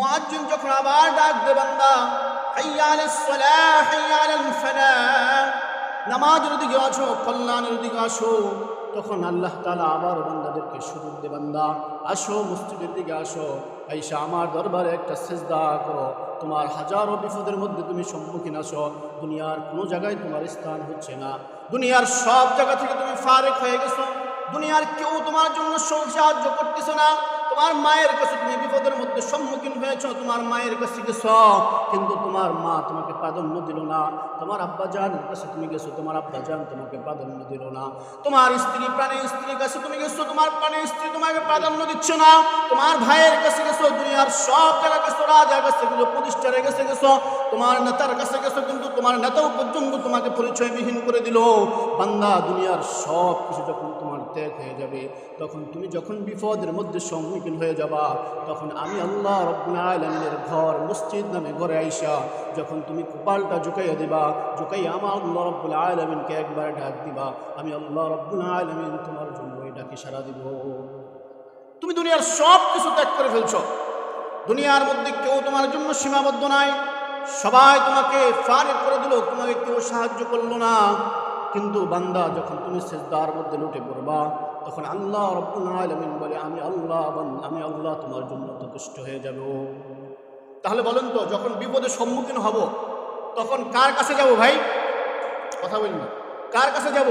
মুয়াজ্জিন যখন আবার ডাক দে বান্দা হাইয়া আলাস সালাহ হাইয়া আলাল ফালাহ নামাজের দিকে আসো, কল্যাণের দিকে আসো। তখন আল্লাহ তালা আবার বান্দাদেরকে সুযোগ দে বান্দা, আসো, মসজিদের দিকে আসো। আইসা আমার দরবারে একটা সেজদা করো। তোমার হাজারো বিপদের মধ্যে তুমি সম্মুখীন আসো। দুনিয়ার কোনো জায়গায় তোমার স্থান হচ্ছে না। দুনিয়ার সব জায়গা থেকে তুমি ফারেক হয়ে গেছো। দুনিয়ার কেউ তোমার জন্য সাহায্য করতেছে না। তোমার মায়ের কাছে তুমি বিপদের মধ্যে সম্মুখীন হয়েছো, তোমার মায়ের কাছে গেছো, কিন্তু তোমার মা তোমাকে প্রাধান্য দিল না। তোমার আব্বা জানের কাছে তুমি গেছো, তোমার আব্বা জান তোমাকে প্রাধান্য দিল না। তোমার স্ত্রী, প্রাণের স্ত্রীর কাছে তুমি গেছো, তোমার প্রাণের স্ত্রী তোমাকে প্রাধান্য দিচ্ছে না। তোমার ভাইয়ের কাছে গেছো, দুনিয়ার সব জায়গা গেছো, রাজার কাছে গেছো, প্রতিষ্ঠানের কাছে গেছো, তোমার নেতার কাছে গেছো, কিন্তু তোমার নেতাও পর্যন্ত তোমাকে পরিচয়বিহীন করে দিল। বান্দা, দুনিয়ার সব কিছু যখন তোমার ত্যাগ হয়ে যাবে, তখন তুমি যখন বিপদের মধ্যে সম্মুখীন হয়ে যাবা। তখন আমি আল্লাহ রব্বুল আলমিনের ঘর, মসজিদ নামে ঘরে আইসা যখন তুমি কপালটা ঝুঁকাইয়া দিবা ঝুঁকাই আমার আল্লাহ রব্বুল আলমিনকে একবার ডাক দিবা, আমি আল্লাহ রব্বুল আলমিন তোমার জন্য এই ডাকে সারা দিব। তুমি দুনিয়ার সব কিছু ত্যাগ করে ফেলছ। দুনিয়ার মধ্যে কেউ তোমার জন্য সীমাবদ্ধ নাই। সবাই তোমাকে ফারেক করে দিল, তোমাকে কেউ সাহায্য করল না। কিন্তু বান্দা যখন তুমি সেজদার মধ্যে লুটে পড়বা, তখন আল্লাহ রব্বুল বলে, আমি আল্লাহ আমি আল্লাহ তোমার জন্য তুষ্ট হয়ে যাব। তাহলে বলেন তো, যখন বিপদের সম্মুখীন হব, তখন কার কাছে যাব ভাই? কথা বলি না। কার কাছে যাব?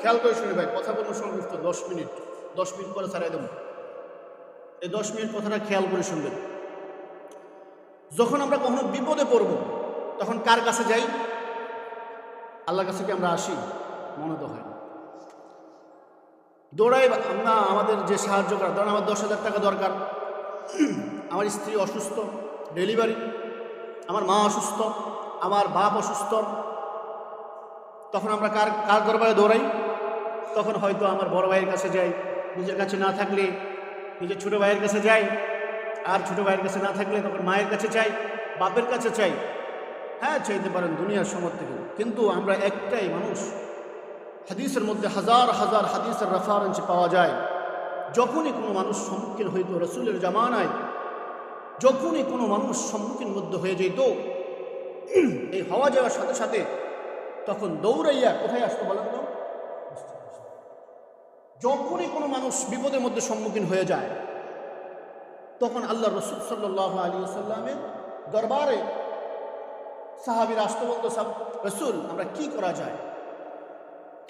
খেয়াল করে শুনি ভাই, কথা বলুন সংযুক্ত দশ মিনিট। দশ মিনিট পরে ছাড়াই দেবো। এই দশ মিনিট কথাটা খেয়াল করে শুনবেন। যখন আমরা কখনো বিপদে পড়ব, তখন কার কাছে যাই? আল্লাহর কাছে কি আমরা আসি? মনে তো হয়। দৌড়াই আমরা আমাদের যে সাহায্য করা, ধরেন আমার দশ হাজার টাকা দরকার। আমার স্ত্রী অসুস্থ ডেলিভারি আমার মা অসুস্থ, আমার বাপ অসুস্থ। তখন আমরা কার কার দরবারে দৌড়াই? তখন হয়তো আমার বড় ভাইয়ের কাছে যাই। নিজের কাছে না থাকলে নিজের ছোটো ভাইয়ের কাছে যাই। আর ছোটো ভাইয়ের কাছে না থাকলে তখন মায়ের কাছে চাই বাপের কাছে চাই হ্যাঁ চাইতে পারেন দুনিয়ার সমর থেকে। কিন্তু আমরা একটাই মানুষ। হাদিসের মধ্যে হাজার হাজার হাদিসের রেফারেন্স পাওয়া যায়। যখনই কোনো মানুষ সম্মুখীন হইত রসুলের জামানায়, যখনই কোনো মানুষ সম্মুখীন মধ্যে হয়ে যেত এই হওয়া যাওয়ার সাথে সাথে তখন দৌড়াইয়া কোথায় আসতো বলেন তো? যখনই কোনো মানুষ বিপদের মধ্যে সম্মুখীন হয়ে যায়, তখন আল্লাহ রসুল সাল্লাহ আলী সাল্লামের দরবারে সাহাবির আসতে বলতো সাহ- রসুল, আমরা কি করা যায়?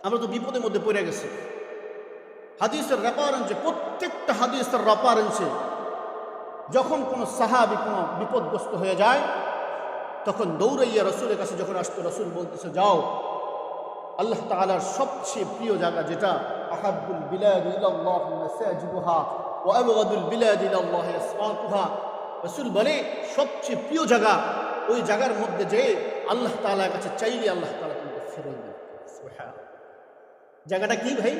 আমরা তো বিপদের মধ্যে পড়ে গেছি। হাদিসের রেফারেন্সে প্রত্যেকটা হাদিসের রেফারেন্সে যখন কোনো সাহাবি কোনো বিপদগ্রস্ত হয়ে যায়, তখন দৌড়াইয়া রসুলের কাছে যখন আসতো, রসুল বলতেছে, যাও। আল্লাহ তাআলার সবচেয়ে প্রিয় জায়গা যেটা আহাবুল বিলাদ ইলাল্লাহ মাসাজিদুহা ওয়া আবগাদুল বিলাদ ইলাল্লাহ আসওয়াকুহা রাসূল বলে, সবচেয়ে প্রিয় জায়গা ওই জায়গার মধ্যে যে আল্লাহ তালার কাছে চাইলে আল্লাহ তালা তোমাকে ফেরত দেবে জায়গাটা কি ভাই?